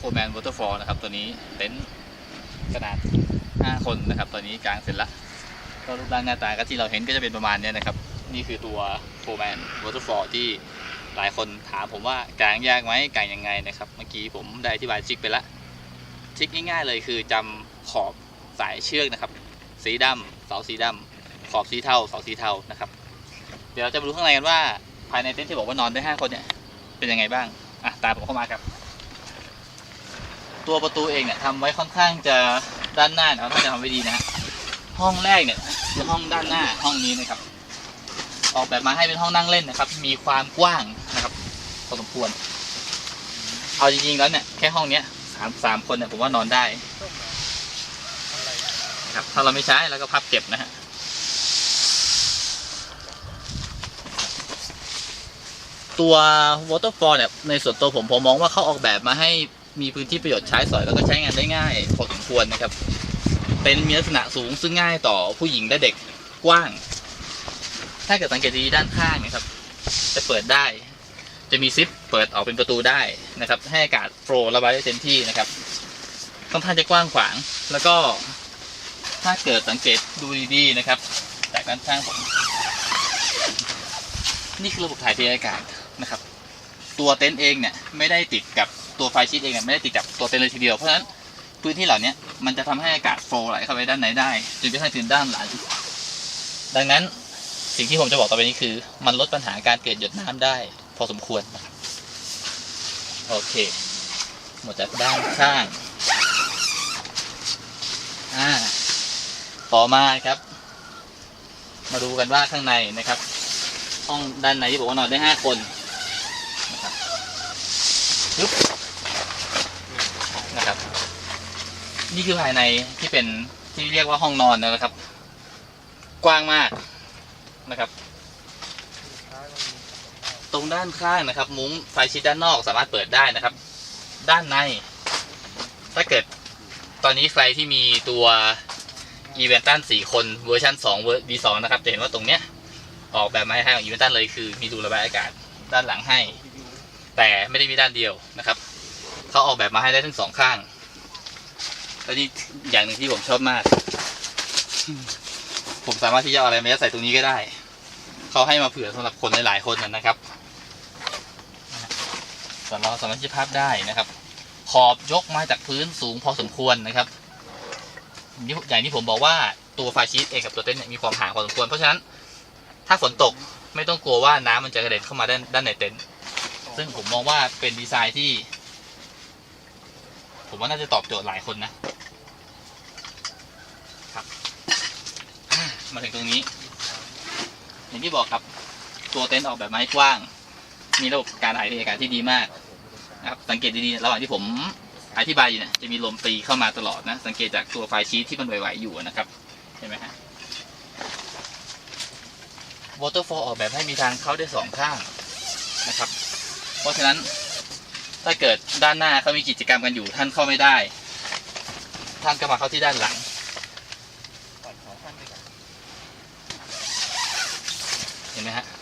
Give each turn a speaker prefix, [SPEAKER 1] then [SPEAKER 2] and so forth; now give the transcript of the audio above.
[SPEAKER 1] โฟร์แมนวอเตอร์ฟอลนะครับ ตัวนี้เต็นท์ขนาด 5 คนนะครับ ตอนนี้กลางเสร็จละก็รูปร่างหน้าตาก็ที่เราเห็นก็จะเป็นประมาณเนี้ยนะครับ นี่คือตัวโฟแมนวอเตอร์ฟอลที่หลายคนถามผมว่ากลางยากไหมกลางยังไงนะครับ เมื่อกี้ผมได้อธิบายทริคไปละทริคง่ายๆเลยคือจำขอบสายเชือกนะครับ สีดำเสาสีดำขอบสีเทาเสาสีเทานะครับ เดี๋ยวเราจะมาดูข้างในกันว่า ภายในเต็นท์ที่บอกว่านอนได้ห้าคนเนี่ยเป็นยังไงบ้างอะตามผมเข้ามาครับ ตัวประตูเองเนี่ยทำไว้ค่อนข้างจะด้านหน้าเนี่ยค่อนข้างจะทำไว้ดีนะฮะห้องแรกเนี่ยคือห้องด้านหน้าห้องนี้นะครับ ออกแบบมาให้เป็นห้องนั่งเล่นนะครับ มีความกว้างนะครับพอสมควร เอาจริงๆแล้วเนี่ยแค่ห้องเนี้ยสามสามคนเนี่ยผมว่านอนได้ครับถ้าเราไม่ใช้เราก็พับเก็บนะฮะตัว waterfall เนี่ยในส่วนตัวผมผมมองว่าเขาออกแบบมาให้ มีพื้นที่ประโยชน์ใช้สอยแล้วก็ใช้งานได้ง่ายพอสมควรนะครับเป็นมีลักษณะสูงซึ่งง่ายต่อผู้หญิงและเด็กกว้าง ถ้าเกิดสังเกตดีด้านข้างนะครับ จะเปิดได้ จะมีซิปเปิดออกเป็นประตูได้นะครับ ให้อากาศโฟล์ระบายได้เต็มที่นะครับค่อนข้างจะกว้างขวาง แล้วก็ถ้าเกิดสังเกตดูดีๆนะครับ จากด้านข้างผมนี่คือระบบถ่ายเทอากาศนะครับ ตัวเต็นท์เองเนี่ยไม่ได้ติดกับ ตัวไฟชีตเองเนี่ยไม่ได้ติดกับตัวเต็นท์เลยทีเดียวเพราะฉะนั้นพื้นที่เหล่านี้มันจะทำให้อากาศโฟล์ไหลเข้าไปด้านในได้จนกระทั่งถึงด้านหลังดังนั้นสิ่งที่ผมจะบอกต่อไปนี้คือ มันลดปัญหาการเกิดหยดน้ำได้ พอสมควรนะครับโอเค หมดจากด้านข้างอ่าต่อมาครับ มาดูกันว่าข้างในนะครับ ห้องด้านในที่บอกว่านอนได้ห้าคนนะครับปึ๊บ นะครับ นี่คือภายในที่เป็นที่เรียกว่าห้องนอนนะครับ กว้างมากนะครับ ตรงด้านข้างนะครับ มุ้งไฟชิดด้านนอกสามารถเปิดได้นะครับ ด้านใน ถ้าเกิดตอนนี้ใครที่มีตัวอีเวนตันสี่คนเวอร์ชัน2เวอร์ดีสองนะครับ จะเห็นว่าตรงเนี้ยออกแบบมาให้ทางอีเวนตันเลยคือมีรูระบายอากาศด้านหลังให้ แต่ไม่ได้มีด้านเดียวนะครับ เขาออกแบบมาให้ได้ทั้งสองข้างแล้วนี่อย่างหนึ่งที่ผมชอบมาก ผมสามารถที่จะเอาอะไรมาใส่ตรงนี้ก็ได้ เขาให้มาเผื่อสำหรับคนหลายๆคนนะครับส่วนเราสามารถที่จะพับได้นะครับ ขอบยกมาจากพื้นสูงพอสมควรนะครับอย่างที่ผมบอกว่าตัวไฟชีตเองกับตัวเต็นท์เนี่ยมีความห่างพอสมควร เพราะฉะนั้นถ้าฝนตกไม่ต้องกลัวว่าน้ำมันจะกระเด็นเข้ามาด้านด้านในเต็นท์ซึ่งผมมองว่าเป็นดีไซน์ที่ ผมว่าน่าจะตอบโจทย์หลายคนนะครับอ่ามาถึงตรงนี้ อย่างที่บอกครับ ตัวเต็นท์ออกแบบมาให้กว้าง มีระบบการถ่ายเทอากาศที่ดีมากนะครับ สังเกตดีๆระหว่างที่ผมอธิบายอยู่เนี่ยจะมีลมตีเข้ามาตลอดนะ สังเกตจากตัวไฟชีทที่มันไหวๆอยู่นะครับเห็นไหมฮะ waterfall ออกแบบให้มีทางเข้าได้สองข้างนะครับ เพราะฉะนั้น ถ้าเกิดด้านหน้าเขามีกิจกรรมกันอยู่ท่านเข้าไม่ได้ ท่านก็มาเข้าที่ด้านหลังเห็นไหมฮะ